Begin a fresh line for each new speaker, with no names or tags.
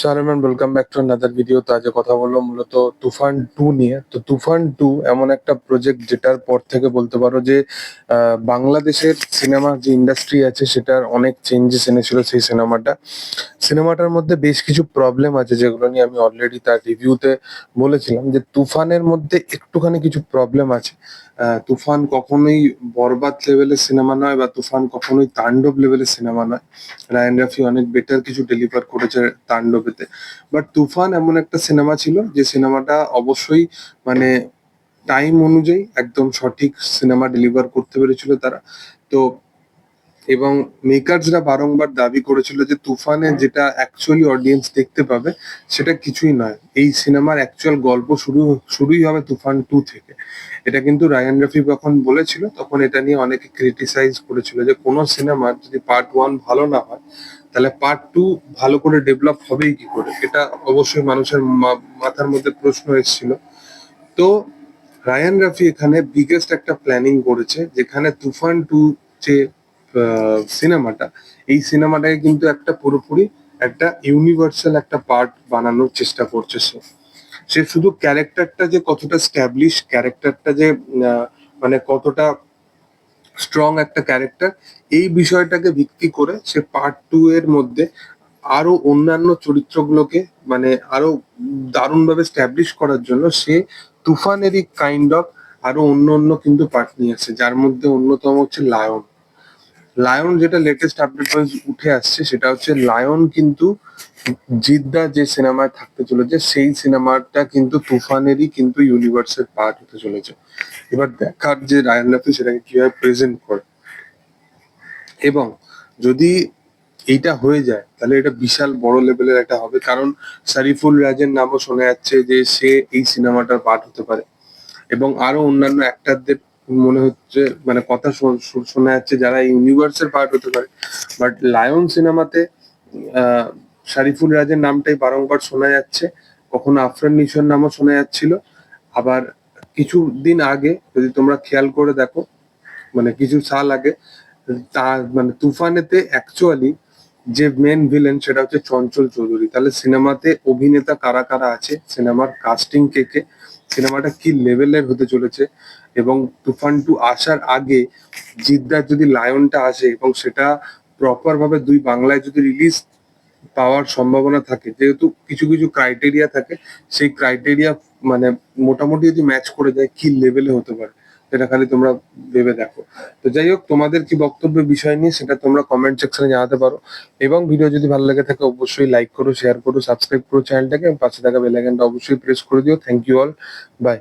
সালামান welcome back to video তো আজকে কথা মূলত তুফান টু নিয়ে। তো তুফান টু এমন একটা প্রজেক্ট যেটার পর থেকে বলতে পারো যে বাংলাদেশের সিনেমা যে ইন্ডাস্ট্রি আছে, সেটার অনেক চেঞ্জেস এনেছিল সেই সিনেমাটা সিনেমাটার মধ্যে বেশ কিছু প্রবলেম আছে যেগুলো নিয়ে আমি অলরেডি তার রিভিউতে বলেছিলাম যে, তুফানের মধ্যে একটুখানি কিছু প্রবলেম আছে। তুফান কখনোই বরবাদ লেভেলের সিনেমা নয় বা তুফান কখনোই তাণ্ডব লেভেলের সিনেমা নয়। রায়ান রাফি অনেক বেটার কিছু ডেলিভার করেছে তাণ্ডবেতে বাট তুফান এমন একটা সিনেমা ছিল যে সিনেমাটা অবশ্যই মানে টাইম অনুযায়ী একদম সঠিক সিনেমা ডেলিভার করতে পেরেছিল তারা। তো এবং মেকার্সরা বারংবার দাবি করেছিল যে তুফানে যেটা অ্যাকচুয়ালি অডিয়েন্স দেখতে পাবে, সেটা কিছুই নয়। এই সিনেমার অ্যাকচুয়াল গল্প শুরু, শুরুই হবে তুফান টু থেকে। এটা কিন্তু রায়ান রফি যখন বলেছিল, তখন এটা নিয়ে অনেকে ক্রিটিসাইজ করেছিল যে কোনো সিনেমার যদি পার্ট ওয়ান ভালো না হয়, তাহলে পার্ট টু ভালো করে ডেভেলপ হবেই কি করে? এটা অবশ্যই মানুষের মাথার মধ্যে প্রশ্ন এসেছিল। তো রায়ান রাফি এখানে বিগেস্ট একটা প্ল্যানিং করেছে, যেখানে তুফান টু যে সিনেমাটা এই সিনেমাটাকে কিন্তু একটা পুরোপুরি একটা ইউনিভার্সাল একটা পার্ট বানানোর চেষ্টা করছে সে। সে শুধু ক্যারেক্টারটা যে কতটা স্ট্যাবলিশ ক্যারেক্টারটা যে মানে কতটা স্ট্রং একটা ক্যারেক্টার এই বিষয়টাকে ভিত্তি করে সে পার্ট টু এর মধ্যে আরও অন্যান্য চরিত্রগুলোকে মানে আরও দারুণভাবে স্ট্যাবলিশ করার জন্য সে তুফানেরই কাইন্ড অফ আরও অন্য অন্য কিন্তু পার্ট নিয়ে আসছে যার মধ্যে অন্যতম হচ্ছে লায়ন লায়ন যেটা লেটেস্ট আপডেট ওয়াইজ উঠে আসছে, সেটা হচ্ছে লায়ন কিন্তু জিদ্দা যে সিনেমায় থাকতে চলেছে, সেই সিনেমাটা কিন্তু তুফানেরই কিন্তু ইউনিভার্সের পার্ট হতে চলেছে। এবার দেখার যে রায়ান রাফি সেটাকে কীভাবে প্রেজেন্ট করে। এবং যদি এইটা হয়ে যায়, তাহলে এটা বিশাল বড় লেভেলের একটা হবে। কারণ সারিফুল রাজের নামও শোনা যাচ্ছে যে সে এই সিনেমাটার পার্ট হতে পারে। এবং আরও অন্যান্য অ্যাক্টারদের মনে হচ্ছে মানে কথা শোনা যাচ্ছে যারা ইউনিভার্সের পার্ট হতে পারে। বাট লায়ন সিনেমাতে শারিফুল রাজের নামটাই বারংবার শোনা যাচ্ছে। কখনো আফরান নিশোর নামও শোনা যাচ্ছিল। আবার কিছু দিন আগে, যদি তোমরা খেয়াল করে দেখো মানে কিছু সাল আগে তা মানে তুফানেতে অ্যাকচুয়ালি যে মেন ভিলেন সেটা হচ্ছে চঞ্চল চৌধুরী। তাহলে সিনেমাতে অভিনেতা কারা কারা আছে? সিনেমার কাস্টিং কে কে? সিনেমাটা কি লেভেলের হতে চলেছে? এবং তুফান টু আসার আগে জিদ্দার যদি লায়নটা আসে এবং সেটা প্রপার ভাবে দুই বাংলায় যদি রিলিজ পাওয়ার সম্ভাবনা থাকে, যেহেতু কিছু কিছু ক্রাইটেরিয়া থাকে, সেই ক্রাইটেরিয়া মানে মোটামুটি যদি ম্যাচ করে যায়, কি লেভেলে হতে পারে, সেটা খালি তোমরা ভেবে দেখো। তো যাই হোক, তোমাদের কি বক্তব্য বিষয় নিয়ে সেটা তোমরা কমেন্ট সেকশনে জানাতে পারো। এবং ভিডিও যদি ভালো লেগে থাকে, অবশ্যই লাইক করো শেয়ার করো সাবস্ক্রাইব করো চ্যানেলটাকে পাশে থাকা বেল আইকনটা অবশ্যই প্রেস করে দিও। Thank you all by